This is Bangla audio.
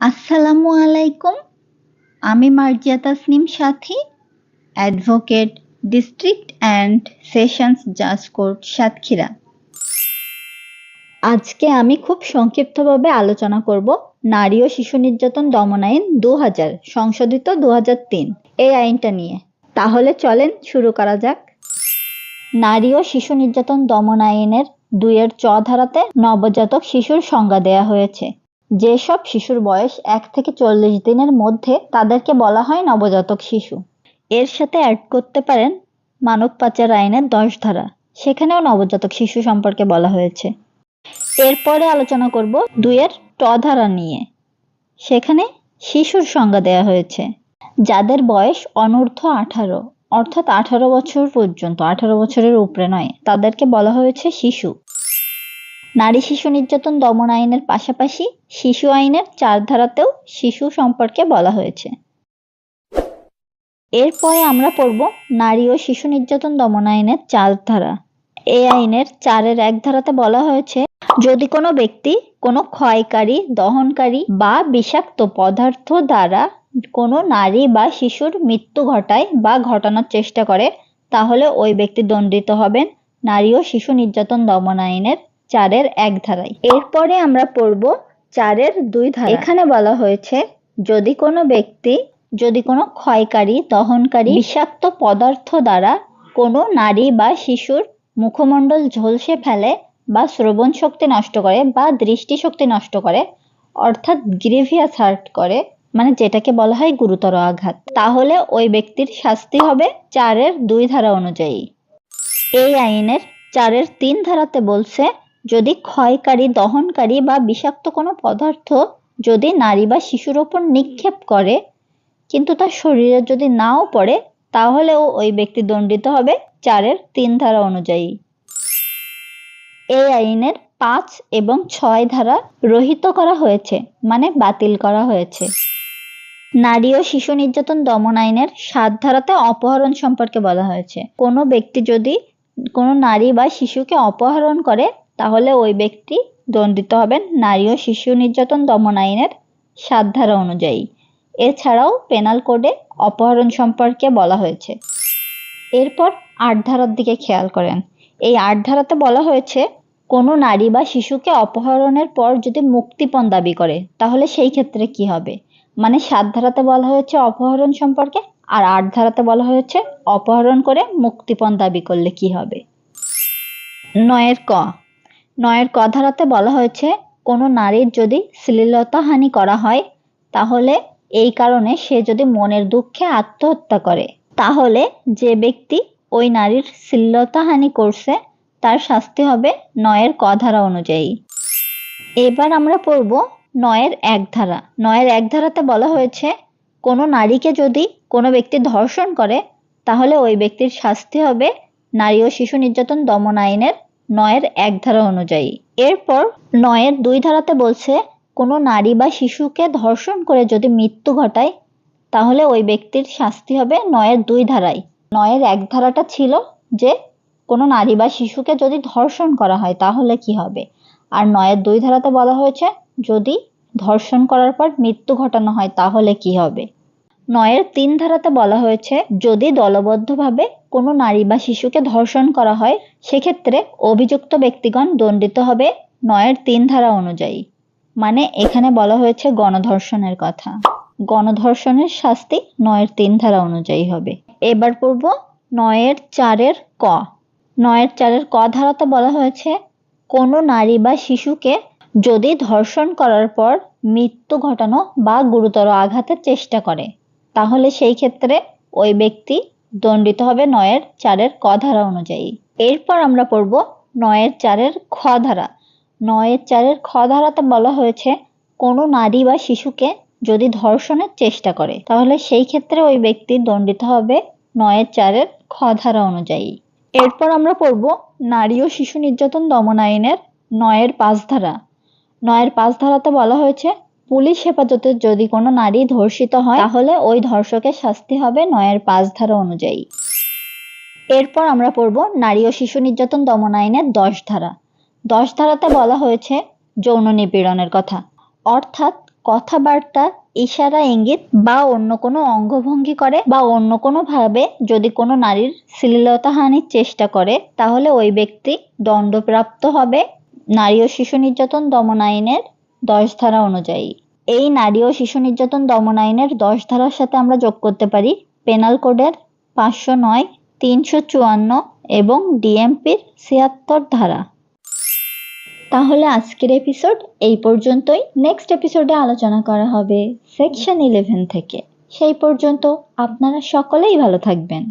আসসালামু আলাইকুম। আমি Marzia Tasnim Sathi, advocate, district and sessions জাজ কোর্ট সাতক্ষীরা। আজকে আমি খুব সংক্ষিপ্তভাবে আলোচনা করব নারী ও শিশু নির্যাতন দমন আইন দু হাজার সংশোধিত দু হাজার তিন, এই আইনটা নিয়ে। তাহলে চলেন শুরু করা যাক। নারী ও শিশু নির্যাতন দমন আইনের দুইয়ের চ ধারাতে নবজাতক শিশুর সংজ্ঞা দেয়া হয়েছে। যেসব শিশুর বয়স এক থেকে চল্লিশ দিনের মধ্যে তাদেরকে বলা হয় নবজাতক শিশু। এর সাথে অ্যাড করতে পারেন মানব পাচার আইনের দশ ধারা। সেখানেও নবজাতক শিশু সম্পর্কে বলা হয়েছে। এরপরে আলোচনা করব দুইয়ের ট ধারা নিয়ে। সেখানে শিশুর সংজ্ঞা দেয়া হয়েছে, যাদের বয়স অনূর্ধ্ব আঠারো, অর্থাৎ আঠারো বছর পর্যন্ত, আঠারো বছরের উপরে নয়, তাদেরকে বলা হয়েছে শিশু। নারী শিশু নির্যাতন দমন আইনের পাশাপাশি শিশু আইনের চার ধারাতেও শিশু সম্পর্কে বলা হয়েছে। এরপরে আমরা পড়ব নারী ও শিশু নির্যাতন দমন আইনের চার ধারা এই আইনের চারের এক ধারাতে বলা হয়েছে, যদি কোনো ব্যক্তি কোনো ক্ষয়কারী, দহনকারী বা বিষাক্ত পদার্থ দ্বারা কোনো নারী বা শিশুর মৃত্যু ঘটায় বা ঘটানোর চেষ্টা করে, তাহলে ওই ব্যক্তি দণ্ডিত হবেন। নারী ও শিশু নির্যাতন দমন আইনের চারের এক ধারায়। এরপরে আমরা পড়ব চারের দুই ধারা এখানে বলা হয়েছে, যদি কোনো ব্যক্তি, যদি কোনো ক্ষয়কারী, দহনকারী বিষাক্ত পদার্থ দ্বারা কোনো নারী বা শিশুর মুখমণ্ডল ঝলসে ফেলে বা শ্রবণ শক্তি নষ্ট করে বা দৃষ্টিশক্তি নষ্ট করে, অর্থাৎ গ্রিভিয়াস হার্ট করে মানে যেটাকে বলা হয় গুরুতর আঘাত, তাহলে ওই ব্যক্তির শাস্তি হবে চারের দুই ধারা অনুযায়ী। এই আইনের চারের তিন ধারাতে বলছে যদি ক্ষয়কারী, দহনকারী বা বিষাক্ত কোনো পদার্থ যদি নারী বা শিশুর ওপর নিক্ষেপ করে, কিন্তু তার শরীরে যদি নাও পড়ে তাহলেও ওই ব্যক্তি দণ্ডিত হবে চারের তিন ধারা অনুযায়ী। এই আইনের পাঁচ এবং ছয় ধারা রহিত করা হয়েছে মানে বাতিল করা হয়েছে। নারী ও শিশু নির্যাতন দমন আইনের সাত ধারাতে অপহরণ সম্পর্কে বলা হয়েছে। কোনো ব্যক্তি যদি কোনো নারী বা শিশুকে অপহরণ করে তাহলে ওই ব্যক্তি দণ্ডিত হবেন নারী ও শিশু নির্যাতন দমন আইনের সাত ধারা অনুযায়ী। এছাড়াও পেনাল কোডে অপহরণ সম্পর্কে বলা হয়েছে। এরপর আট ধারার দিকে খেয়াল করেন। এই আট ধারাতে বলা হয়েছে, কোনো নারী বা শিশুকে অপহরণের পর যদি মুক্তিপণ দাবি করে, তাহলে সেই ক্ষেত্রে কি হবে? মানে সাত ধারাতে বলা হয়েছে অপহরণ সম্পর্কে, আর আট ধারাতে বলা হয়েছে অপহরণ করে মুক্তিপণ দাবি করলে কি হবে? নয়ের ক নয়ের ক ধারাতে বলা হয়েছে, কোনো নারীর যদি শ্লীলতাহানি করা হয়, তাহলে এই কারণে সে যদি মনের দুঃখে আত্মহত্যা করে। তাহলে যে ব্যক্তি ওই নারীর শ্লীলতাহানি করছে, তার শাস্তি হবে নয়ের ক ধারা অনুযায়ী। এবার আমরা পড়ব নয়ের এক ধারা। নয়ের এক ধারাতে বলা হয়েছে, কোনো নারীকে যদি কোনো ব্যক্তি ধর্ষণ করে, তাহলে ওই ব্যক্তির শাস্তি হবে নারী ও শিশু নির্যাতন দমন আইনের নয়ের এক ধারা অনুযায়ী। এরপর নয়ের দুই ধারাতে বলছে, কোনো নারী বা শিশুকে ধর্ষণ করে যদি মৃত্যু ঘটায়, তাহলে ওই ব্যক্তির শাস্তি হবে নয়ের দুই ধারায়। নয়ের এক ধারাটা ছিল যে, কোনো নারী বা শিশুকে যদি ধর্ষণ করা হয়, তাহলে কি হবে? আর নয়ের দুই ধারাতে বলা হয়েছে, যদি ধর্ষণ করার পর মৃত্যু ঘটানো হয়, তাহলে কি হবে? নয়ের তিন ধারাতে বলা হয়েছে, যদি দলবদ্ধভাবে কোনো নারী বা শিশুকে ধর্ষণ করা হয়, সেক্ষেত্রে অভিযুক্ত ব্যক্তিগণ দণ্ডিত হবে নয়ের তিন ধারা অনুযায়ী। মানে এখানে বলা হয়েছে গণধর্ষণের কথা। গণধর্ষণের শাস্তি নয়ের তিন ধারা অনুযায়ী হবে। এবার পড়ব নয়ের চারের ক। নয়ের চারের ক ধারাতে বলা হয়েছে, কোনো নারী বা শিশুকে যদি ধর্ষণ করার পর মৃত্যু ঘটানো বা গুরুতর আঘাতের চেষ্টা করে তাহলে সেই ক্ষেত্রে ওই ব্যক্তি দণ্ডিত হবে নয়ের চারের ক ধারা অনুযায়ী। এরপর আমরা পড়ব নয়ের চারের খ ধারা। নয়ের চারের খ ধারাতে বলা হয়েছে, কোনো নারী বা শিশুকে যদি ধর্ষণের চেষ্টা করে, তাহলে সেই ক্ষেত্রে ওই ব্যক্তি দণ্ডিত হবে নয়ের চারের খ ধারা অনুযায়ী। এরপর আমরা পড়ব নারী ও শিশু নির্যাতন দমন আইনের নয়ের পাঁচ ধারা। নয়ের পাঁচ ধারাতে বলা হয়েছে পুলিশ হেফাজতে যদি কোনো নারী ধর্ষিত হয়, তাহলে ওই ধর্ষকের শাস্তি হবে নয়ের পাঁচ ধারা অনুযায়ী। এরপর আমরা পড়ব নারী ও শিশু নির্যাতন দমন আইনের দশ ধারা। দশ ধারাতে বলা হয়েছে যৌন নিপীড়নের কথা। অর্থাৎ কথাবার্তা, ইশারা, ইঙ্গিত বা অন্য কোনো অঙ্গভঙ্গি করে বা অন্য কোনো ভাবে যদি কোনো নারীর শ্লীলতাহানির চেষ্টা করে, তাহলে ওই ব্যক্তি দণ্ডপ্রাপ্ত হবে নারী ও শিশু নির্যাতন দমন আইনের দশ ধারা অনুযায়ী। এই নারী ও শিশু নির্যাতন দমন আইনের দশ ধারার সাথে আমরা যোগ করতে পারি পেনাল কোডের পাঁচশো নয়, তিনশো চুয়ান্ন এবং ডিএমপির ছিয়াত্তর ধারা। তাহলে আজকের এপিসোড এই পর্যন্তই। নেক্সট এপিসোডে আলোচনা করা হবে সেকশন ইলেভেন থেকে। সেই পর্যন্ত আপনারা সকলেই ভালো থাকবেন।